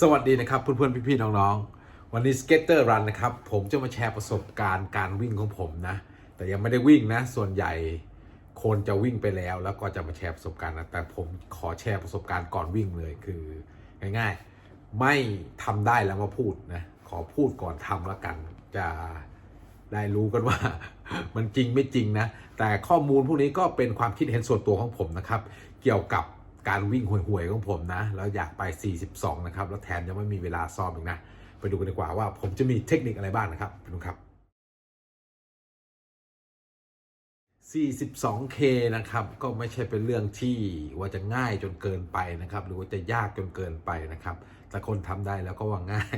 สวัสดีนะครับเพื่อนๆพี่ๆน้องๆ วันนี้สเก็ตเตอร์รันนะครับ ผมจะมาแชร์ประสบการณ์การวิ่งของผมนะ แต่ยังไม่ได้วิ่งนะ ส่วนใหญ่คนจะวิ่งไปแล้ว แล้วก็จะมาแชร์ประสบการณ์นะแต่ผมขอแชร์ประสบการณ์ก่อนวิ่งเลยคือง่ายๆ ไม่ทำได้แล้วมาพูดนะ ขอพูดก่อนทำแล้วกัน จะได้รู้กันว่า มันจริงไม่จริงนะ แต่ข้อมูลพวกนี้ก็เป็นความคิดเห็นส่วนตัวของผมนะครับ เกี่ยวกับ การวิ่งห่วยๆของผมนะ แล้วอยากไป 42 นะครับ แล้วแถมยังไม่มีเวลาซ้อมอีกนะ ไปดูกันดีกว่าว่าผมจะมีเทคนิคอะไรบ้างนะครับไปดูครับ 42K นะครับ ก็ไม่ใช่เป็นเรื่องที่ว่าจะง่ายจนเกินไปนะครับ หรือว่าจะยากจนเกินไปนะครับ แต่คนทำได้แล้วก็ว่าง่าย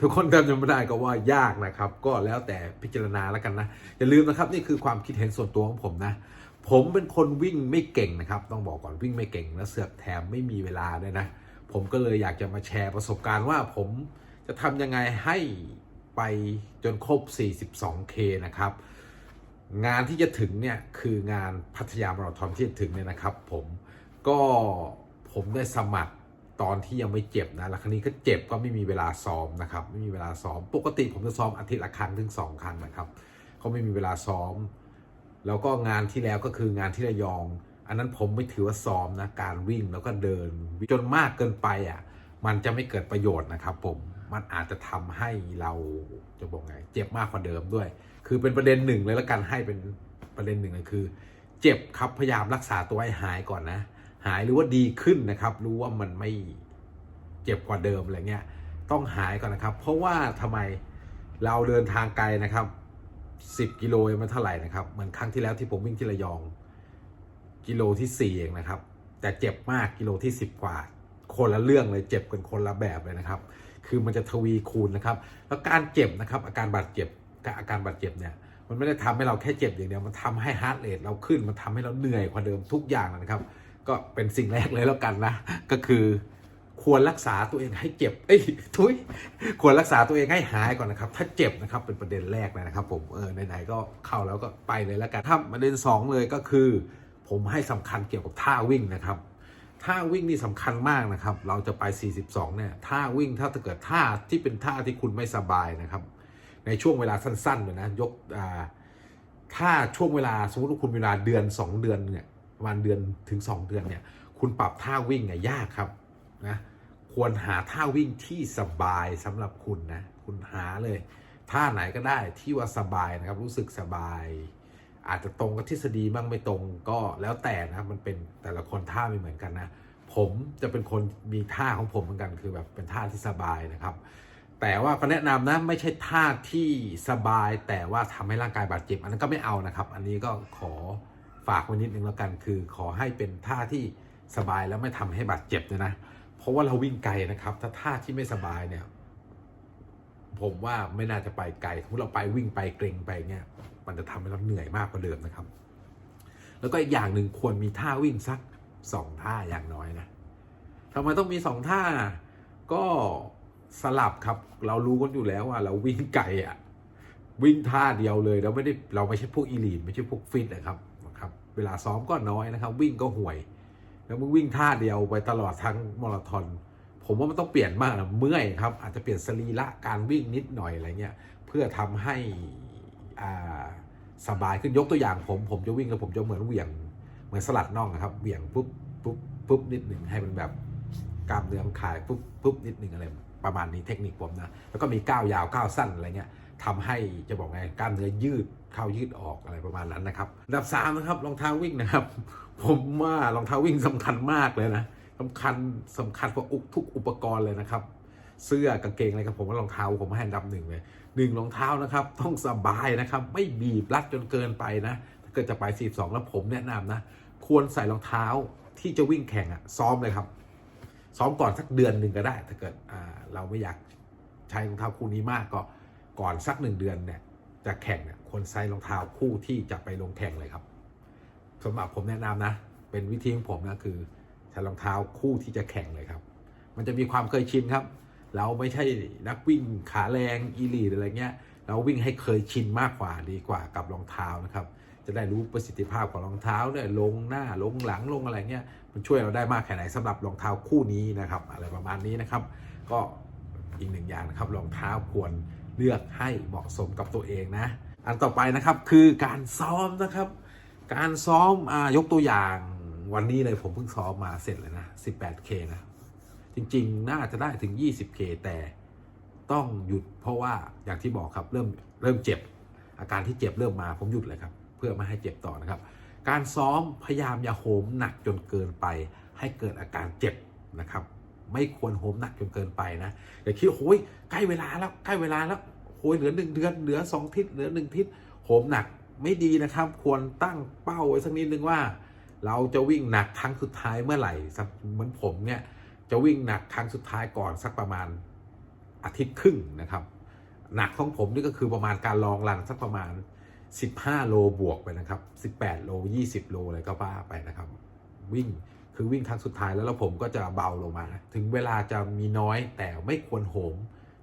ทุกคนทำยังไม่ได้ก็ว่ายากนะครับ ก็แล้วแต่พิจารณาแล้วกันนะ อย่าลืมนะครับ นี่คือความคิดเห็นส่วนตัวของผมนะ ผมเป็นคนวิ่งไม่เก่งนะครับ ต้องบอกก่อนวิ่งไม่เก่งและเสือกแถมไม่มีเวลาด้วยนะ ผมก็เลยอยากจะมาแชร์ประสบการณ์ว่าผมจะทำยังไงให้ไปจนครบ 42K นะครับ งานที่จะถึงเนี่ยคืองานพัทยามาราธอนที่จะถึงเนี่ยนะครับ ผมก็ผมได้สมัครตอนที่ยังไม่เจ็บนะ แล้วครั้นี้ก็เจ็บก็ไม่มีเวลาซ้อมนะครับ ไม่มีเวลาซ้อม ปกติผมจะซ้อมอาทิตย์ละครั้งถึงสองครั้งนะครับ ก็ไม่มีเวลาซ้อม แล้วก็งานที่แล้วก็คืองานที่ระยอง อันนั้นผมไม่ถือว่าซ้อมนะการวิ่งแล้วก็เดินจนมากเกินไปอะมันจะไม่เกิดประโยชน์นะครับผมมันอาจจะทำให้เราจะบอกไงเจ็บมากกว่าเดิมด้วย คือเป็นประเด็นหนึ่งเลยแล้วกันให้เป็นประเด็นหนึ่งเลยคือ เจ็บครับพยายามรักษาตัวให้หายก่อนนะ หายหรือว่าดีขึ้นนะครับ รู้ว่ามันไม่เจ็บกว่าเดิมอะไรเงี้ยต้องหายก่อนนะครับ เพราะว่าทำไมเราเดินทางไกลนะครับ 10 กิโลมันเท่าไหร่นะครับ เหมือนครั้งที่แล้วที่ผมวิ่งที่ระยอง กิโลที่ 4 เองนะครับ แต่เจ็บมากกิโลที่ 10 กว่า คนละเรื่องเลยเจ็บกันคนละแบบเลยนะครับ คือมันจะทวีคูณนะครับ แล้วการเจ็บนะครับ อาการบาดเจ็บกับอาการบาดเจ็บเนี่ยมันไม่ได้ทำให้เราแค่เจ็บอย่างเดียว มันทำให้ฮาร์ดเรทเราขึ้น มันทำให้เราเหนื่อยกว่าเดิมทุกอย่างนะครับ ก็เป็นสิ่งแรกเลยแล้วกันนะ ก็คือ ควรรักษาตัวเองให้เจ็บ เอ้ยทุยควรรักษาตัวเองให้หายก่อนนะครับ ถ้าเจ็บนะครับเป็นประเด็นแรกเลยนะครับผม เออไหนๆก็เข้าแล้วก็ไปเลยแล้วกันถ้าประเด็นสองเลยก็คือ ผมให้สำคัญเกี่ยวกับท่าวิ่งนะครับ ท่าวิ่งนี่สำคัญมากนะครับ เราจะไป 42 เนี่ย ท่าวิ่งถ้าเกิดท่าที่เป็นท่าที่คุณไม่สบายนะครับ ในช่วงเวลาสั้นๆเลยนะ ยก อ่า ถ้าช่วงเวลาสมมติว่าคุณเวลาเดือน 2 เดือนเนี่ย ประมาณเดือนถึง 2 เดือนเนี่ย คุณปรับท่าวิ่งเนี่ยยากครับนะ ควรหาท่าวิ่งที่สบายสำหรับคุณนะ คุณหาเลย ท่าไหนก็ได้ที่ว่าสบายนะครับ รู้สึกสบาย อาจจะตรงกับทฤษฎีบ้างไม่ตรงก็แล้วแต่นะมันเป็นแต่ละคนท่าไม่เหมือนกันนะ ผมจะเป็นคนมีท่าของผมเหมือนกัน คือแบบเป็นท่าที่สบายนะครับ แต่ว่าก็แนะนำนะไม่ใช่ท่าที่สบาย แต่ว่าทำให้ร่างกายบาดเจ็บ อันนั้นก็ไม่เอานะครับ อันนี้ก็ขอฝากไว้นิดนึงแล้วกัน คือขอให้เป็นท่าที่สบายแล้วไม่ทำให้บาดเจ็บเลยนะ เพราะว่าเราวิ่งไกลนะครับ ถ้าท่าที่ไม่สบายเนี่ย ผมว่าไม่น่าจะไปไกลถ้าเราไปวิ่งไปเกรงไปเนี่ยมันจะทำให้เราเหนื่อยมากกว่าเดิมนะครับ แล้วก็อีกอย่างหนึ่งควรมีท่าวิ่งสักสองท่าอย่างน้อยนะทำไมต้องมีสองท่า ก็สลับครับ เรารู้กันอยู่แล้วว่าเราวิ่งไกลอะวิ่งท่าเดียวเลยเราไม่ได้เราไม่ใช่พวกอีลีทไม่ใช่พวกฟิตนะครับนะครับ เวลาซ้อมก็น้อยนะครับ วิ่งก็ห่วย แล้วมึงวิ่งท่าเดียวไปตลอดทั้งมาราธอนผมว่ามันต้องเปลี่ยนมากนะเมื่อยครับ อาจจะเปลี่ยนสรีระการวิ่งนิดหน่อยอะไรเงี้ยเพื่อทำให้อ่าสบายขึ้นยกตัวอย่างผมผมจะวิ่งแล้วผมจะเหมือนเหวี่ยงเหมือนสลัดน่องนะครับเหวี่ยงปุ๊บปุ๊บปุ๊บนิดหนึ่งให้มันแบบกล้ามเนื้อมันคลายปุ๊บปุ๊บนิดหนึ่งอะไรประมาณนี้เทคนิคผมนะแล้วก็มีก้าวยาวก้าวสั้นอะไรเงี้ย ทำให้จะบอกไงกล้ามเนื้อยืดเข้ายืดออกอะไรประมาณนั้นนะครับดับสามนะครับรองเท้าวิ่งนะครับ ผมว่ารองเท้าวิ่งสำคัญมากเลยนะสำคัญสำคัญกว่าอุทุกอุปกรณ์เลยนะครับ เสื้อกางเกงอะไรครับผมว่ารองเท้าผมให้อันดับหนึ่งเลยหนึ่งรองเท้านะครับต้องสบายนะครับ ไม่บีบรัดจนเกินไปนะถ้าเกิดจะไป42แล้วผมแนะนำนะ ควรใส่รองเท้าที่จะวิ่งแข่งอะซ้อมเลยครับ ซ้อมก่อนสักเดือนหนึ่งก็ได้ ถ้าเกิดอ่าเราไม่อยากใช้รองเท้าคู่นี้มากก็ ก่อนสักหนึ่งเดือนเนี่ยจะแข่งเนี่ยควรใส่รองเท้าคู่ที่จะไปลงแข่งเลยครับสำหรับผมแนะนำนะ เป็นวิธีของผมนะคือใส่รองเท้าคู่ที่จะแข่งเลยครับ มันจะมีความเคยชินครับ เราไม่ใช่นักวิ่งขาแรงอีลีอะไรเงี้ย เราวิ่งให้เคยชินมากกว่าดีกว่ากับรองเท้านะครับจะได้รู้ประสิทธิภาพของรองเท้าเนี่ยลงหน้าลงหลังลงอะไรเงี้ยมันช่วยเราได้มากแค่ไหนสำหรับรองเท้าคู่นี้นะครับ อะไรประมาณนี้นะครับ ก็อีกหนึ่งอย่างนะครับรองเท้าควร เลือกให้เหมาะสมกับตัวเองนะ อันต่อไปนะครับคือการซ้อมนะครับ การซ้อมอยกตัวอย่างวันนี้เลยผมเพิ่งซ้อมมาเสร็จเลยนะ 18K นะ จริงๆ น่าจะได้ถึง 20K แต่ต้องหยุดเพราะว่าอย่างที่บอกครับเริ่มเริ่มเจ็บ อาการที่เจ็บเริ่มมาผมหยุดเลยครับ เพื่อไม่ให้เจ็บต่อนะครับ การซ้อมพยายามอย่าโหมหนักจนเกินไป ให้เกิดอาการเจ็บนะครับ ไม่ควรโหมหนักจนเกินไปนะอย่าคิดโอ้ยใกล้เวลาแล้วใกล้เวลาแล้วโอ้ยเหลือหนึ่งเดือนเหลือสองทิศเหลือหนึ่งทิศโหมหนักไม่ดีนะครับ ควรตั้งเป้าไว้สักนิดนึงว่า เราจะวิ่งหนักครั้งสุดท้ายเมื่อไหร่เหมือนผมเนี่ยจะวิ่งหนักครั้งสุดท้ายก่อนสักประมาณอาทิตย์ครึ่งนะครับ หนักของผมนี่ก็คือประมาณการลองรันสักประมาณ 15 โลบวกไปนะครับ 18 โล 20 โลอะไรก็ว่าไปนะครับ วิ่ง คือวิ่งครั้งสุดท้ายแล้วแล้วผมก็จะเบาลงมา ถึงเวลาจะมีน้อยแต่ไม่ควรโหม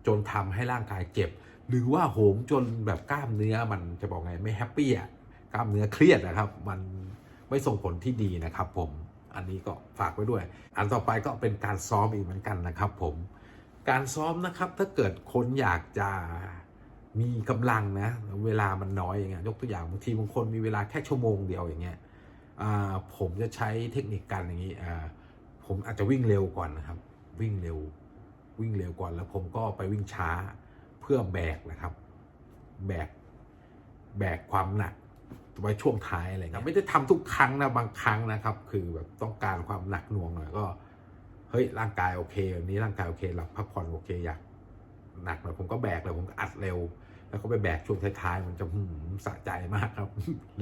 จนทำให้ร่างกายเจ็บ หรือว่าโหมจนแบบกล้ามเนื้อมันจะบอกไงไม่แฮปปี้อะกล้ามเนื้อเครียดนะครับ มันไม่ส่งผลที่ดีนะครับ ผมอันนี้ก็ฝากไว้ด้วย อันต่อไปก็เป็นการซ้อมอีกเหมือนกันนะครับ ผม การซ้อมนะครับถ้าเกิดคนอยากจะมีกำลังนะ เวลามันน้อยอย่างเงี้ยยกตัวอย่างบางทีบางคนมีเวลาแค่ชั่วโมงเดียวอย่างเงี้ย ผมจะใช้เทคนิคการอย่างนี้ผมอาจจะวิ่งเร็วก่อนนะครับ วิ่งเร็ววิ่งเร็วก่อนแล้วผมก็ไปวิ่งช้าเพื่อแบกนะครับแบกแบกความหนักไว้ช่วงท้ายอะไรเงี้ยไม่ได้ทำทุกครั้งนะบางครั้งนะครับ คือแบบต้องการความหนักหน่วงหน่อยก็เฮ้ยร่างกายโอเควันนี้ร่างกายโอเคหลับพักผ่อนโอเคอยากหนักหน่อยผมก็แบกเลยผมก็อัดเร็ว แล้วก็ไปแบกช่วงท้ายๆมันจะสะใจมากครับ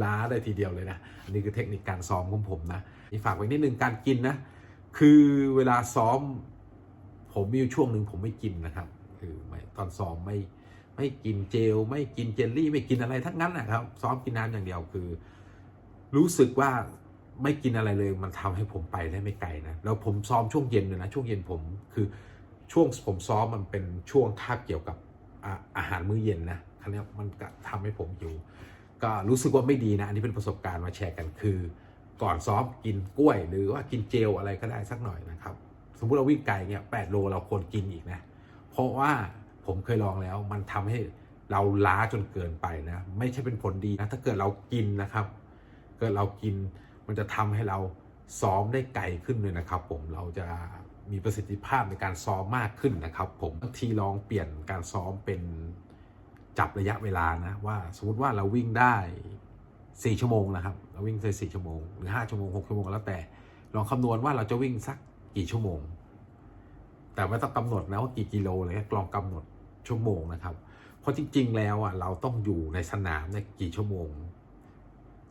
ล้าได้ทีเดียวเลยนะ อันนี้คือเทคนิคการซ้อมของผมนะนี่ฝากไว้นิดนึงการกินนะ คือเวลาซ้อม ผมมีอยู่ช่วงหนึ่งผมไม่กินนะครับ คือไม่ตอนซ้อมไม่ไม่กินเจล ไม่กินเจลลี่ ไม่กินอะไรทั้งนั้นนะครับ ซ้อมกินน้ำอย่างเดียวคือ รู้สึกว่าไม่กินอะไรเลยมันทำให้ผมไปได้ไม่ไกลนะแล้วผมซ้อมช่วงเย็นเลยนะช่วงเย็นผมคือช่วงผมซ้อมมันเป็นช่วงคาบเกี่ยวกับ อาหารมื้อเย็นนะครั้นี้มันก็ทำให้ผมหิวก็รู้สึกว่าไม่ดีนะ อันนี้เป็นประสบการณ์มาแชร์กันคือ ก่อนซ้อมกินกล้วย หรือว่ากินเจลอะไรก็ได้สักหน่อยนะครับ สมมุติเราวิ่งไกลเนี่ยแปดโลเราควรกินอีกนะ เพราะว่าผมเคยลองแล้วมันทำให้เราล้าจนเกินไปนะ ไม่ใช่เป็นผลดีนะ ถ้าเกิดเรากินนะครับ เกิดเรากินมันจะทำให้เราซ้อมได้ไกลขึ้นเลยนะครับ ผมเราจะ มีประสิทธิภาพในการซ้อมมากขึ้นนะครับผมบางทีลองเปลี่ยนการซ้อมเป็นจับระยะเวลานะว่าสมมติว่าเราวิ่งได้ 4 ชั่วโมงนะครับ เราวิ่งได้4ชั่วโมงหรือ 5 ชั่วโมง 6 ชั่วโมงแล้วแต่ลองคำนวณว่าเราจะวิ่งสักกี่ชั่วโมง แต่ไม่ต้องกำหนดนะว่ากี่กิโลเลยลองกำหนดชั่วโมงนะครับ เพราะจริง ๆ แล้วอะเราต้องอยู่ในสนามเนี่ยกี่ชั่วโมง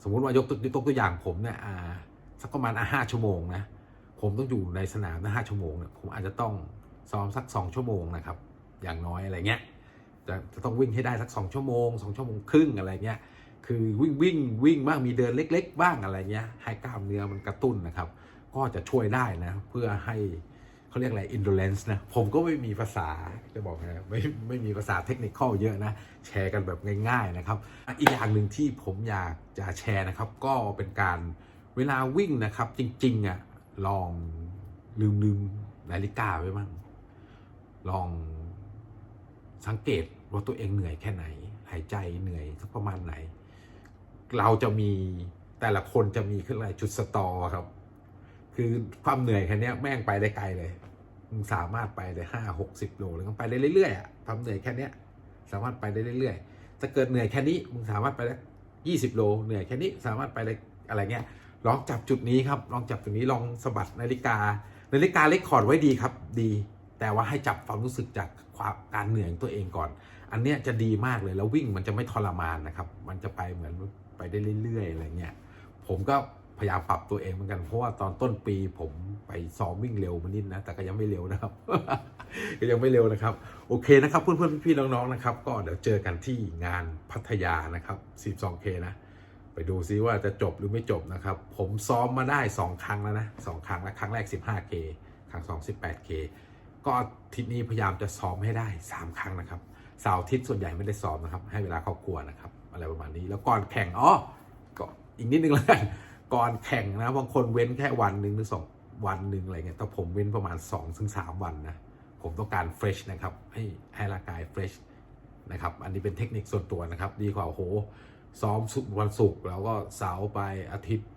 สมมุติว่ายกตัวยกตัวอย่างผมเนี่ยอ่าสักประมาณอะห้าชั่วโมงนะ ผมต้องอยู่ในสนามนะห้าชั่วโมงเนี่ยผมอาจจะต้องซ้อมสักสองชั่วโมงนะครับ อย่างน้อยอะไรเงี้ยจะจะต้องวิ่งให้ได้สักสองชั่วโมงสองชั่วโมงครึ่งอะไรเงี้ยคือวิ่งวิ่งวิ่งบ้างมีเดินเล็ก ๆ บ้างอะไรเงี้ยให้กล้ามเนื้อมันกระตุ้นนะครับ ก็จะช่วยได้นะเพื่อให้เขาเรียกอะไร endurance นะ ผมก็ไม่มีภาษาจะบอกนะไม่ไม่มีภาษาเทคนิคเยอะนะ แชร์กันแบบง่าย ๆนะครับ อีกอย่างหนึ่งที่ผมอยากจะแชร์นะครับ ก็เป็นการเวลาวิ่งนะครับจริงๆอะ ลองลืมลืมนาฬิกาไว้บ้างลองสังเกตว่าตัวเองเหนื่อยแค่ไหน หายใจเหนื่อยสักประมาณไหน เราจะมีแต่ละคนจะมีขึ้นอะไรจุดสตอครับ คือความเหนื่อยแค่เนี้ยแม่งไปได้ไกลเลยมึงสามารถไปได้ห้าหกสิบโลแล้วก็ไปได้เรื่อยๆอะความเหนื่อยแค่เนี้ยสามารถไปได้เรื่อยๆถ้าเกิดเหนื่อยแค่นี้มึงสามารถไปได้ยี่สิบโล เหนื่อยแค่นี้สามารถไปได้อะไรเงี้ย ลองจับจุดนี้ครับลองจับจุดนี้ลองสะบัดนาฬิกา นาฬิกาเล็กคอร์ดไว้ดีครับดี แต่ว่าให้จับความรู้สึกจากความการเหนื่อยของตัวเองก่อน อันเนี้ยจะดีมากเลยแล้ววิ่งมันจะไม่ทรมานนะครับ มันจะไปเหมือนไปได้เรื่อยๆอะไรเงี้ยผมก็พยายามปรับตัวเองเหมือนกันเพราะว่าตอนต้นปีผมไปซ้อมวิ่งเร็วมานิดนะ แต่ก็ยังไม่เร็วนะครับ ก็ยังไม่เร็วนะครับ โอเคนะครับเพื่อนๆพี่ๆน้องๆนะครับ ก็เดี๋ยวเจอกันที่งานพัทยานะครับ 12K นะ ไปดูซิว่าจะจบหรือไม่จบนะครับ ผมซ้อมมาได้ 2 ครั้งแล้วนะสองครั้งแล้วครั้งแรก 15K ครั้ง 2 18K ก็ทิศนี้พยายามจะซ้อมให้ได้ 3 ครั้งนะครับเสาร์อาทิตย์ส่วนใหญ่ไม่ได้ซ้อมนะครับ ให้เวลาครอบครัวนะครับ อะไรประมาณนี้แล้วก่อนแข่งอ๋อก็อีกนิดนึงแล้วกันก่อนแข่งนะบางคนเว้นแค่วันหนึ่งหรือสองวันหนึ่งอะไรเงี้ยแต่ผมเว้นประมาณ2อถึงสวันนะผมต้องการเฟรชนะครับให้ให้ร่างกายเฟรชนะครับอันนี้เป็นเทคนิคส่วนตัวนะครับ ดีกว่าโห ซ้อมสุกร์วันศุกร์แล้วก็เสาร์ไปอาทิตย์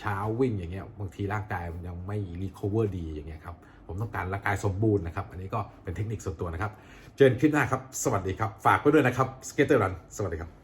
เช้าวิ่งอย่างเงี้ยบางทีร่างกายมันยังไม่รีคอเวอร์ดีอย่างเงี้ยครับผมต้องการร่างกายสมบูรณ์นะครับ อันนี้ก็เป็นเทคนิคส่วนตัวนะครับ เจนคลิปหน้าครับ สวัสดีครับ ฝากไว้ด้วยนะครับสเก็ตเตอร์รัน สวัสดีครับ